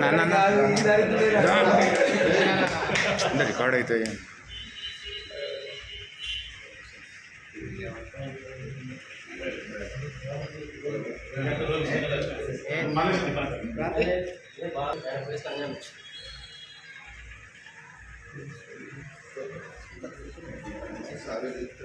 ना ना ना. रिकॉर्ड होते हैं सारे देखते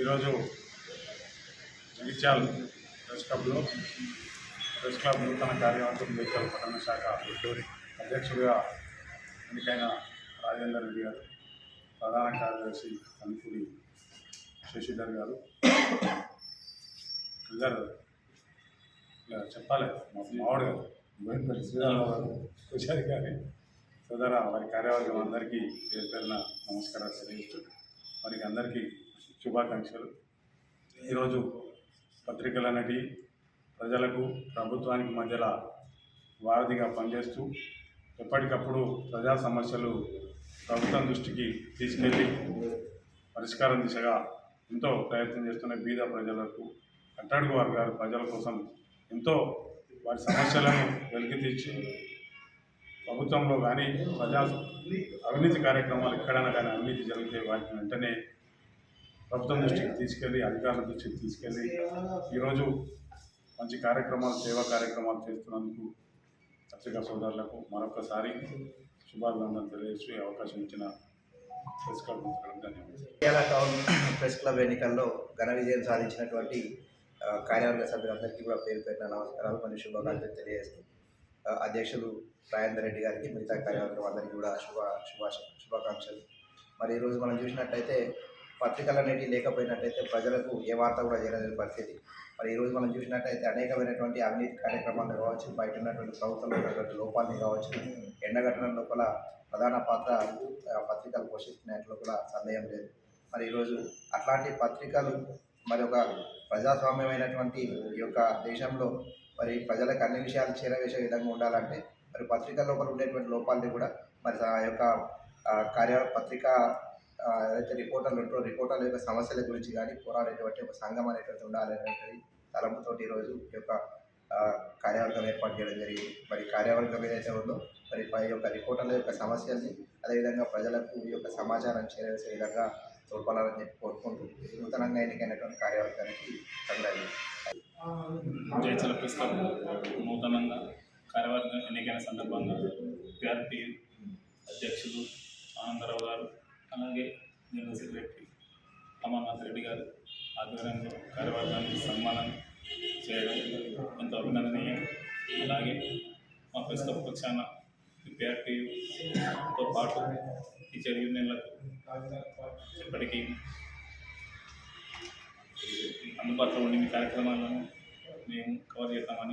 ఈరోజు జగిత్యాల ప్రెస్ క్లబ్లో ప్రెస్ క్లబ్ నూతన కార్యవర్గం జగిత్యాల పట్టణ శాఖ అధ్యక్షుడిగా ఎన్నికైన రాజేందర్ రెడ్డి గారు ప్రధాన కార్యదర్శి అనుకుడి శశిధర్ గారు. అందరు ఇలా చెప్పాలి మా మావాడు గారు బోయినపల్లి శ్రీరామరావు గారు పూజారి గారి సోదర వారి కార్యవర్గం అందరికీ పేరు పేరున నమస్కారాలు తెలియజేస్తూ వారికి అందరికీ శుభాకాంక్షలు. ఈరోజు పత్రికల నటి ప్రజలకు ప్రభుత్వానికి మధ్యలో వారధిగా పనిచేస్తూ ఎప్పటికప్పుడు ప్రజా సమస్యలు ప్రభుత్వం దృష్టికి తీసుకెళ్ళి పరిష్కారం దిశగా ఎంతో ప్రయత్నం చేస్తున్న బీద ప్రజలకు కట్టడుగు వర్గాల ప్రజల కోసం ఎంతో వారి సమస్యలను వెలికి తీర్చి ప్రభుత్వంలో కానీ ప్రజా అవినీతి కార్యక్రమాలు ఎక్కడైనా కానీ అవినీతి జరిగితే వాటిని వెంటనే ప్రభుత్వం దృష్టికి తీసుకెళ్ళి అధికారుల దృష్టికి తీసుకెళ్ళి ఈరోజు మంచి కార్యక్రమాలు సేవా కార్యక్రమాలు చేస్తున్నందుకు పత్రికా సోదరులకు మరొకసారి శుభాభినందనలు తెలియజేసి అవకాశం ఇచ్చిన ప్రెస్ క్లబ్ ధన్యవాదాలు. టౌన్ ప్రెస్ క్లబ్ ఎన్నికల్లో ఘన విజయం సాధించినటువంటి కార్యవర్గ సభ్యులందరికీ కూడా పేరు పేరున నమస్కారాలు మరియు శుభాకాంక్షలు తెలియజేస్తూ అధ్యక్షులు రాజేందర్ రెడ్డి గారికి మిగతా కార్యవర్గం అందరికీ కూడా శుభ శుభాశ శుభాకాంక్షలు. మరి ఈరోజు మనం చూసినట్టయితే పత్రికలు అనేవి లేకపోయినట్టయితే ప్రజలకు ఏ వార్త కూడా చేయలేని పరిస్థితి. మరి ఈరోజు మనం చూసినట్టయితే అనేకమైనటువంటి అవినీతి కార్యక్రమాలు కావచ్చు బయట ఉన్నటువంటి ప్రభుత్వంలో ఉన్నటువంటి లోపాలని కావచ్చు ఎండగట్టడం లోపల ప్రధాన పాత్ర పత్రికలు పోషిస్తున్నట్లు కూడా సందేహం లేదు. మరి ఈరోజు అట్లాంటి పత్రికలు మరి ఒక ప్రజాస్వామ్యమైనటువంటి ఈ యొక్క దేశంలో మరి ప్రజలకు అన్ని విషయాలు చేరవేసే విధంగా ఉండాలంటే మరి పత్రికల లోపల ఉండేటువంటి లోపాలని కూడా మరి ఆ యొక్క కార్య పత్రికా ఏదైతే రిపోర్టర్లు ఉంటారో రిపోర్టర్ల యొక్క సమస్యల గురించి కానీ పోరాడేటువంటి ఒక సంఘం అనేటువంటి ఉండాలనేటువంటి తలంపుతోటి ఈరోజు ఈ యొక్క కార్యవర్గం ఏర్పాటు చేయడం జరిగింది. మరి కార్యవర్గం ఏదైతే ఉందో మరి పై యొక్క రిపోర్టర్ల యొక్క సమస్యల్ని అదేవిధంగా ప్రజలకు ఈ యొక్క సమాచారం చేరేసే విధంగా తోడ్పడాలని చెప్పి కోరుకుంటూ నూతనంగా ఎన్నికైనటువంటి కార్యవర్గానికి కంగ్రాచులేషన్ జయచల నూతనంగా కార్యవర్గం ఎన్నికైన సందర్భంగా పిఆర్పి అధ్యక్షులు ఆనందరావు గారు అలాగే జనరల్ సెక్రటరీ అమర్నాథ్ రెడ్డి గారు ఆధ్వర్యంలో కార్యవర్గానికి సన్మానం చేయడం ఎంతో అభినందనీయం. అలాగే మా ప్రస్తుత పక్షాన విద్యార్థితో పాటు టీచర్ యూనియన్లకు ఇప్పటికీ అందుబాటులో ఉండే కార్యక్రమాలను మేము కవర్ చేద్దామని